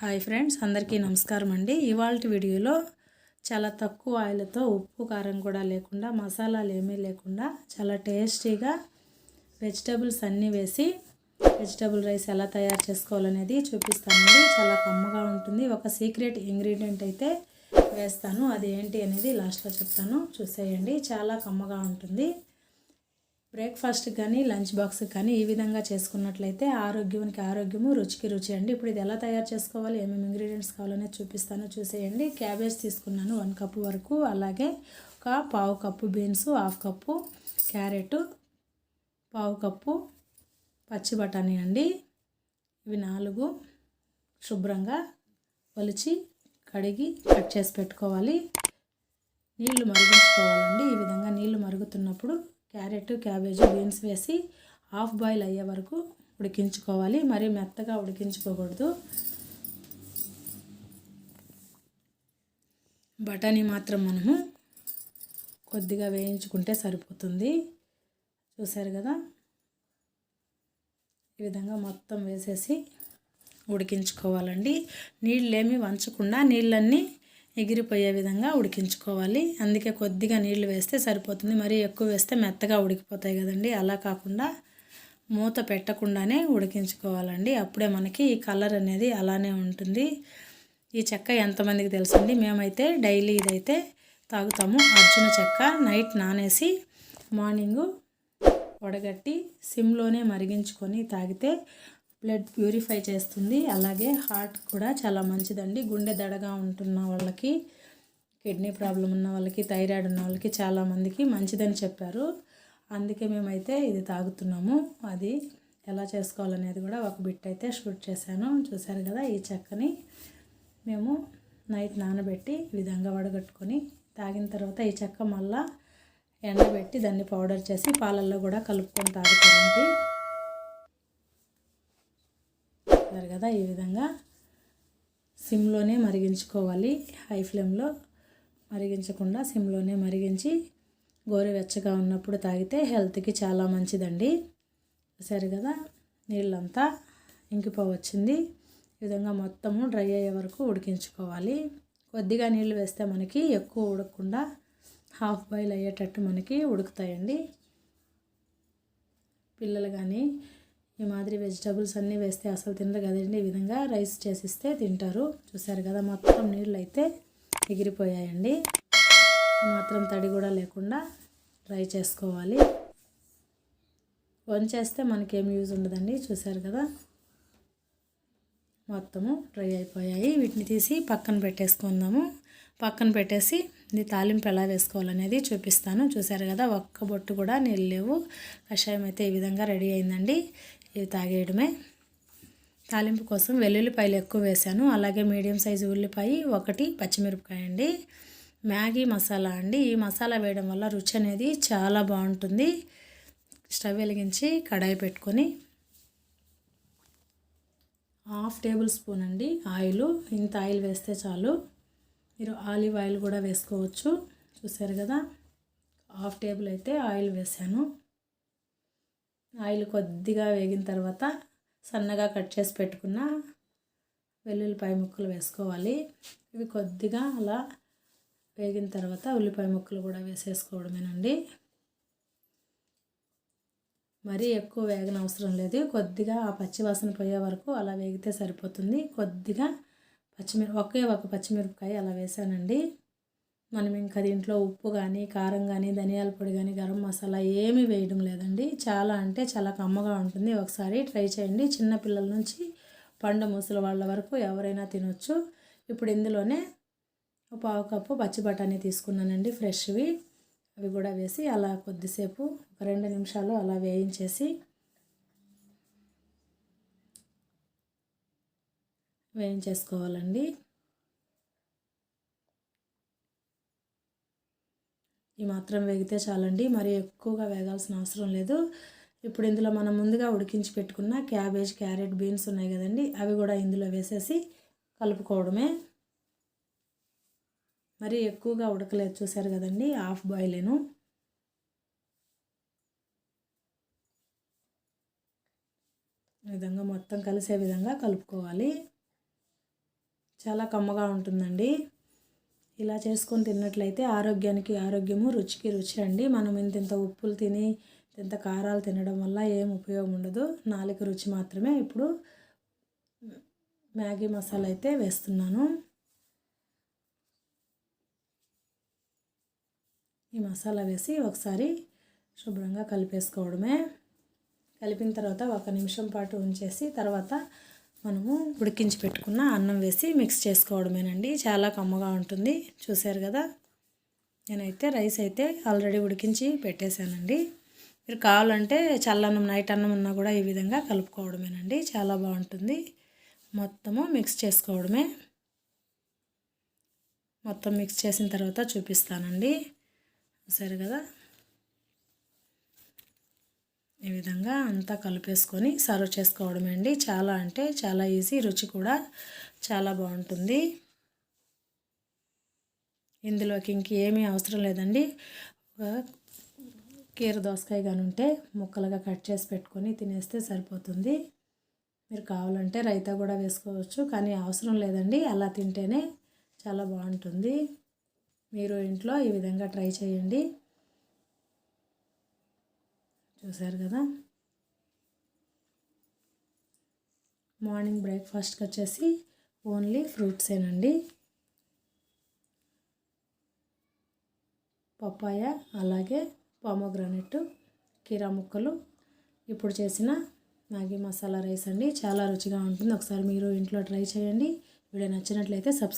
Hi friends అందరికీ నమస్కారం అండి. ఇవాళ వీడియోలో చాలా తక్కువ ఆయిల్తో ఉప్పు కారం కూడా లేకుండా మసాలాలు ఏమీ లేకుండా చాలా టేస్టీగా వెజిటేబుల్స్ అన్నీ వేసి వెజిటేబుల్ రైస్ ఎలా తయారు చేసుకోవాలనేది చూపిస్తానండి. చాలా కమ్మగా ఉంటుంది. ఒక సీక్రెట్ ఇంగ్రీడియంట్ అయితే వేస్తాను. అది ఏంటి అనేది లాస్ట్లో చెప్తాను. చూసేయండి. చాలా కమ్మగా ఉంటుంది. బ్రేక్ఫాస్ట్ కానీ లంచ్ బాక్స్ కానీ ఈ విధంగా చేసుకున్నట్లయితే ఆరోగ్యానికి ఆరోగ్యము రుచికి రుచి అండి. ఇప్పుడు ఇది ఎలా తయారు చేసుకోవాలి ఏమేమి ఇంగ్రీడియంట్స్ కావాలనేది చూపిస్తాను. చూసేయండి. క్యాబేజ్ తీసుకున్నాను వన్ కప్పు వరకు. అలాగే ఒక పావు cup beans half cup carrot పావు కప్పు పచ్చి బఠానీ అండి. ఇవి నాలుగు శుభ్రంగా వలిచి కడిగి కట్ చేసి పెట్టుకోవాలి. నీళ్ళు మరిగించుకోవాలండి. ఈ విధంగా నీళ్ళు మరుగుతున్నప్పుడు క్యారెట్ క్యాబేజీ బీన్స్ వేసి హాఫ్ బాయిల్ అయ్యే వరకు ఉడికించుకోవాలి. మరి మెత్తగా ఉడికించుకోకూడదు. బఠానీ మాత్రం మనము కొద్దిగా వేయించుకుంటే సరిపోతుంది. చూసారు కదా? ఈ విధంగా మొత్తం వేసేసి ఉడికించుకోవాలండి. నీళ్ళేమి వంచకుండా నీళ్ళన్నీ ఎగిరిపోయే విధంగా ఉడికించుకోవాలి. అందుకే కొద్దిగా నీళ్ళు వేస్తే సరిపోతుంది. మరీ ఎక్కువ వేస్తే మెత్తగా ఉడికిపోతాయి కదండి. అలా కాకుండా మూత పెట్టకుండానే ఉడికించుకోవాలండి. అప్పుడే మనకి ఈ కలర్ అనేది అలానే ఉంటుంది. ఈ చెక్క ఎంతమందికి తెలుసండి? మేమైతే డైలీ ఇదైతే తాగుతాము. అర్జున చెక్క నైట్ నానేసి మార్నింగు వడగట్టి సిమ్లోనే మరిగించుకొని తాగితే బ్లడ్ ప్యూరిఫై చేస్తుంది. అలాగే హార్ట్ కూడా చాలా మంచిదండి. గుండె దడగా ఉంటున్న వాళ్ళకి కిడ్నీ ప్రాబ్లం ఉన్న వాళ్ళకి థైరాయిడ్ ఉన్న వాళ్ళకి చాలామందికి మంచిదని చెప్పారు. అందుకే మేమైతే ఇది తాగుతున్నాము. అది ఎలా చేసుకోవాలనేది కూడా ఒక బిట్ అయితే షూట్ చేశాను. చూశారు కదా ఈ చెక్కని. మేము నైట్ నానబెట్టి ఈ విధంగా వడగట్టుకొని తాగిన తర్వాత ఈ చెక్క మళ్ళా ఎండబెట్టి దాన్ని పౌడర్ చేసి పాలల్లో కూడా కలుపుకొని తాగుతారండి. కదా ఈ విధంగా సిమ్లోనే మరిగించుకోవాలి. హై ఫ్లేమ్లో మరిగించకుండా సిమ్లోనే మరిగించి గోరువెచ్చగా ఉన్నప్పుడు తాగితే హెల్త్కి చాలా మంచిదండి. సరే కదా? నీళ్ళంతా ఇంకిపోవచ్చింది. ఈ విధంగా మొత్తము డ్రై అయ్యే వరకు ఉడికించుకోవాలి. కొద్దిగా నీళ్ళు వేస్తే మనకి ఎక్కువ ఉడకకుండా హాఫ్ బాయిల్ అయ్యేటట్టు మనకి ఉడుకుతాయండి. పిల్లలు కానీ ఈ మాదిరి వెజిటబుల్స్ అన్నీ వేస్తే అసలు తినరు కదండి ఈ విధంగా రైస్ చేసిస్తే తింటారు. చూసారు కదా మొత్తం నీళ్ళు అయితే ఎగిరిపోయాయండి. మాత్రం తడి కూడా లేకుండా డ్రై చేసుకోవాలి. వంచేస్తే మనకేం యూజ్ ఉండదండి. చూసారు కదా మొత్తము డ్రై అయిపోయాయి. వీటిని తీసి పక్కన పెట్టేసుకుందాము. పక్కన పెట్టేసి ఇది తాలింపు ఎలా వేసుకోవాలనేది చూపిస్తాను. చూసారు కదా ఒక్క బొట్టు కూడా నీళ్ళు లేవు. కషాయం అయితే ఈ విధంగా రెడీ అయిందండి. ఇవి తాగేయడమే. తాలింపు కోసం వెల్లుల్లిపాయలు ఎక్కువ వేశాను. అలాగే మీడియం సైజు ఉల్లిపాయ ఒకటి పచ్చిమిరపకాయ అండి. మ్యాగీ మసాలా అండి. ఈ మసాలా వేయడం వల్ల రుచి అనేది చాలా బాగుంటుంది. స్టవ్ వెలిగించి కడాయి పెట్టుకొని హాఫ్ టేబుల్ స్పూన్ అండి ఆయిల్. ఇంత ఆయిల్ వేస్తే చాలు. మీరు ఆలివ్ ఆయిల్ కూడా వేసుకోవచ్చు. చూసారు కదా? హాఫ్ టేబుల్ అయితే ఆయిల్ వేసాను ఆయిల్ కొద్దిగా వేగిన తర్వాత సన్నగా కట్ చేసి పెట్టుకున్న వెల్లుల్లిపాయ ముక్కలు వేసుకోవాలి. ఇవి కొద్దిగా అలా వేగిన తర్వాత ఉల్లిపాయ ముక్కలు కూడా వేసేసుకోవడమేనండి. మరీ ఎక్కువ వేగన అవసరం లేదు. కొద్దిగా ఆ పచ్చివాసన పోయే వరకు అలా వేగితే సరిపోతుంది. కొద్దిగా పచ్చిమిరప ఒకే ఒక పచ్చిమిరపకాయ అలా వేసానండి. మనం ఇంకా దీంట్లో ఉప్పు కానీ కారం కానీ ధనియాల పొడి కానీ గరం మసాలా ఏమీ వేయడం లేదండి. చాలా అంటే చాలా కమ్మగా ఉంటుంది. ఒకసారి ట్రై చేయండి. చిన్నపిల్లల నుంచి పండు ముసలి వాళ్ళ వరకు ఎవరైనా తినొచ్చు. ఇప్పుడు ఇందులోనే పావు కప్పు పచ్చి బఠానీ తీసుకున్నానండి ఫ్రెష్వి. అవి కూడా వేసి అలా కొద్దిసేపు ఒక రెండు నిమిషాలు అలా వేయించేసి వేయించేసుకోవాలండి. ఈ మాత్రం వేగితే చాలండి. మరి ఎక్కువగా వేగాల్సిన అవసరం లేదు. ఇప్పుడు ఇందులో మనం ముందుగా ఉడికించి పెట్టుకున్న క్యాబేజ్ క్యారెట్ బీన్స్ ఉన్నాయి కదండి. అవి కూడా ఇందులో వేసేసి కలుపుకోవడమే. మరి ఎక్కువగా ఉడకలేదు చూసారు కదండి హాఫ్ బాయిలేను విధంగా మొత్తం కలిసే విధంగా కలుపుకోవాలి. చాలా కమ్మగా ఉంటుందండి. ఇలా చేసుకొని తిన్నట్లయితే ఆరోగ్యానికి ఆరోగ్యము రుచికి రుచి అండి. మనం ఇంత ఇంత ఉప్పులు తిని ఇంత కారాలు తినడం వల్ల ఏం ఉపయోగం ఉండదు. నాలుగు రుచి మాత్రమే ఇప్పుడు మ్యాగీ మసాలా అయితే వేస్తున్నాను. ఈ మసాలా వేసి ఒకసారి శుభ్రంగా కలిపేసుకోవడమే. కలిపిన తర్వాత ఒక నిమిషం పాటు ఉంచేసి తర్వాత మనము ఉడికించి పెట్టుకున్న అన్నం వేసి మిక్స్ చేసుకోవడమేనండి. చాలా కమ్మగా ఉంటుంది. చూశారు కదా? నేనైతే రైస్ అయితే ఆల్రెడీ ఉడికించి పెట్టేశానండి. మీరు కావాలంటే చల్లన్నం నైట్ అన్నం ఉన్నా కూడా ఈ విధంగా కలుపుకోవడమేనండి. చాలా బాగుంటుంది. మొత్తము మిక్స్ చేసుకోవడమే. మొత్తం మిక్స్ చేసిన తర్వాత చూపిస్తానండి. సరే కదా? ఈ విధంగా అంతా కలిపేసుకొని సర్వ్ చేసుకోవడమే అండి. చాలా అంటే చాలా ఈజీ రుచి కూడా చాలా బాగుంటుంది. ఇందులోకి ఇంకేమీ అవసరం లేదండి. కీర దోసకాయ కానీ ఉంటే ముక్కలుగా కట్ చేసి పెట్టుకొని తినేస్తే సరిపోతుంది. మీరు కావాలంటే రైతా కూడా వేసుకోవచ్చు కానీ అవసరం లేదండి. అలా తింటేనే చాలా బాగుంటుంది. మీరు ఇంట్లో ఈ విధంగా ట్రై చేయండి. చూసారు కదా? మార్నింగ్ బ్రేక్ఫాస్ట్కి వచ్చేసి ఓన్లీ ఫ్రూట్సేనండి. పప్పాయ అలాగే పామోగ్రానెట్ కీరా ముక్కలు ఇప్పుడు చేసిన మ్యాగీ మసాలా రైస్ అండి. చాలా రుచిగా ఉంటుంది. ఒకసారి మీరు ఇంట్లో ట్రై చేయండి. వీడియో నచ్చినట్లయితే సబ్స్క్రైబ్